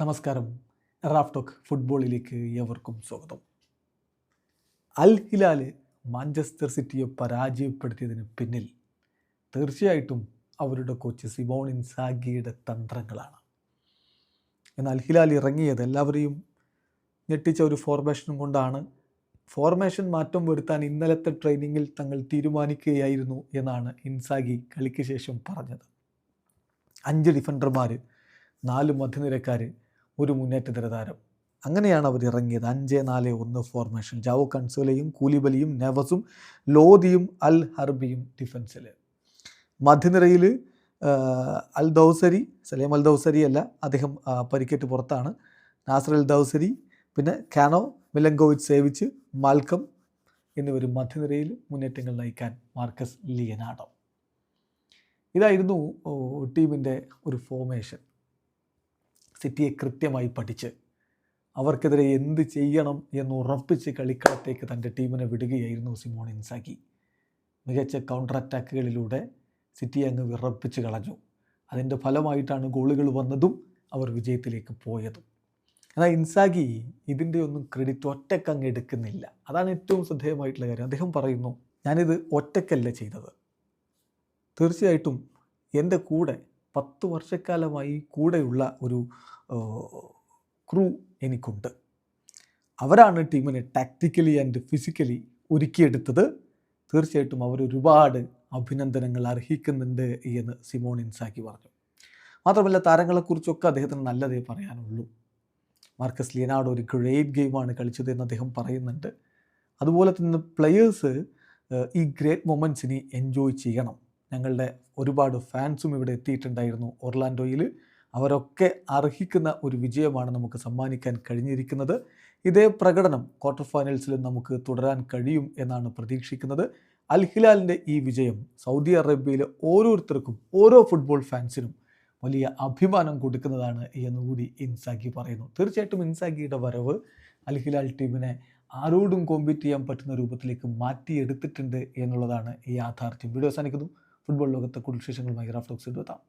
നമസ്കാരം. Raf talk ഫുട്ബോളിലേക്ക് ഏവർക്കും സ്വാഗതം. അൽ ഹിലാൽ മാഞ്ചസ്റ്റർ സിറ്റിയെ പരാജയപ്പെടുത്തിയതിന് പിന്നിൽ തീർച്ചയായിട്ടും അവരുടെ കോച്ച് സിമോൺ ഇൻസാഗിയുടെ തന്ത്രങ്ങളാണ്. എന്നാൽ ഹിലാൽ ഇറങ്ങിയത് എല്ലാവരെയും ഞെട്ടിച്ച ഒരു ഫോർമേഷനും കൊണ്ടാണ്. ഫോർമേഷൻ മാറ്റം വരുത്താൻ ഇന്നലത്തെ ട്രെയിനിങ്ങിൽ തങ്ങൾ തീരുമാനിക്കുകയായിരുന്നു എന്നാണ് ഇൻസാഗി കളിക്ക് ശേഷം പറഞ്ഞത്. അഞ്ച് ഡിഫൻഡർമാർ നാല് മധ്യനിരക്കാർ ഒരു മുന്നേറ്റ താരം അങ്ങനെയാണ് അവർ ഇറങ്ങിയത്. അഞ്ച് നാല് ഒന്ന് ഫോർമേഷൻ ജാവോ കൺസോലയും കൂലിബലിയും നെവസും ലോദിയും അൽ ഹർബിയും ഡിഫൻസിൽ മധ്യനിരയിൽ അൽ ദൗസരി സലേം അൽ ദൗസരി അല്ല അദ്ദേഹം പരിക്കേറ്റ് പുറത്താണ്. നാസർ അൽ ദൗസരി പിന്നെ കാനോ മിലങ്കോവിച്ച് സേവിച്ച് മാൽക്കം എന്നിവർ മധ്യനിരയിൽ മുന്നേറ്റങ്ങൾ നയിക്കാൻ മാർക്കസ് ലിയനാഡോ. ഇതായിരുന്നു ടീമിന്റെ ഒരു ഫോർമേഷൻ സിറ്റിയെ കൃത്യമായി പഠിച്ച് അവർക്കെതിരെ എന്ത് ചെയ്യണം എന്ന് ഉറപ്പിച്ച് കളിക്കളത്തേക്ക് തന്റെ ടീമിനെ വിടുകയായിരുന്നു സിമോൺ ഇൻസാക്കി മികച്ച കൗണ്ടർ അറ്റാക്കുകളിലൂടെ സിറ്റിയെ അങ്ങ് വിറപ്പിച്ച് കളഞ്ഞു. അതിന്റെ ഫലമായിട്ടാണ് ഗോളുകൾ വന്നതും അവർ വിജയത്തിലേക്ക് പോയതും. എന്നാൽ ഇൻസാഗി ഇതിന്റെ ഒന്നും ക്രെഡിറ്റ് ഒറ്റയ്ക്ക് അങ്ങ് എടുക്കുന്നില്ല. അതാണ് ഏറ്റവും ശ്രദ്ധേയമായിട്ടുള്ള കാര്യം. അദ്ദേഹം പറയുന്നു ഞാനിത് ഒറ്റക്കല്ല ചെയ്തത്. തീർച്ചയായിട്ടും എന്റെ കൂടെ പത്ത് വർഷക്കാലമായി കൂടെയുള്ള ഒരു ക്രൂ എനിക്കുണ്ട്. അവരാണ് ടീമിനെ ടാക്ടിക്കലി ആൻഡ് ഫിസിക്കലി ഒരുക്കിയെടുത്തത്. തീർച്ചയായിട്ടും അവർ ഒരുപാട് അഭിനന്ദനങ്ങൾ അർഹിക്കുന്നുണ്ട് എന്ന് സിമോൺ ഇൻസാക്കി പറഞ്ഞു. മാത്രമല്ല താരങ്ങളെക്കുറിച്ചൊക്കെ അദ്ദേഹത്തിന് നല്ലതേ പറയാനുള്ളൂ. മാർക്കസ് ലിയനാർഡോ ഒരു ഗ്രേറ്റ് ഗെയിമാണ് കളിച്ചത് എന്ന് അദ്ദേഹം പറയുന്നുണ്ട്. അതുപോലെ തന്നെ പ്ലെയേഴ്സ് ഈ ഗ്രേറ്റ് മൊമെന്റ്സിനെ എൻജോയ് ചെയ്യണം. ഞങ്ങളുടെ ഒരുപാട് ഫാൻസും ഇവിടെ എത്തിയിട്ടുണ്ടായിരുന്നു ഒർലാൻഡോയിൽ അവരൊക്കെ അർഹിക്കുന്ന ഒരു വിജയമാണ് നമുക്ക് സമ്മാനിക്കാൻ കഴിഞ്ഞിരിക്കുന്നത്. ഇതേ പ്രകടനം ക്വാർട്ടർ ഫൈനൽസിൽ നമുക്ക് തുടരാൻ കഴിയും എന്നാണ് പ്രതീക്ഷിക്കുന്നത്. അൽ ഹിലാലിന്റെ ഈ വിജയം സൗദി അറേബ്യയിലെ ഓരോരുത്തർക്കും ഓരോ ഫുട്ബോൾ ഫാൻസിനും വലിയ അഭിമാനം കൊടുക്കുന്നതാണ് എന്നുകൂടി ഇൻസാഗി പറയുന്നു. തീർച്ചയായിട്ടും ഇൻസാഗിയുടെ വരവ് അൽ ഹിലാൽ ടീമിനെ ആരോടും കോമ്പീറ്റ് ചെയ്യാൻ പറ്റുന്ന രൂപത്തിലേക്ക് മാറ്റിയെടുത്തിട്ടുണ്ട് എന്നുള്ളതാണ് ഈ യാഥാർത്ഥ്യം. വീഡിയോ അവസാനിക്കുന്നു. ഫുട്ബോൾ ലോകത്തെ കുടുംബ വിശേഷങ്ങളുമായി റാഫ്റ്റോക്സ് എത്താം.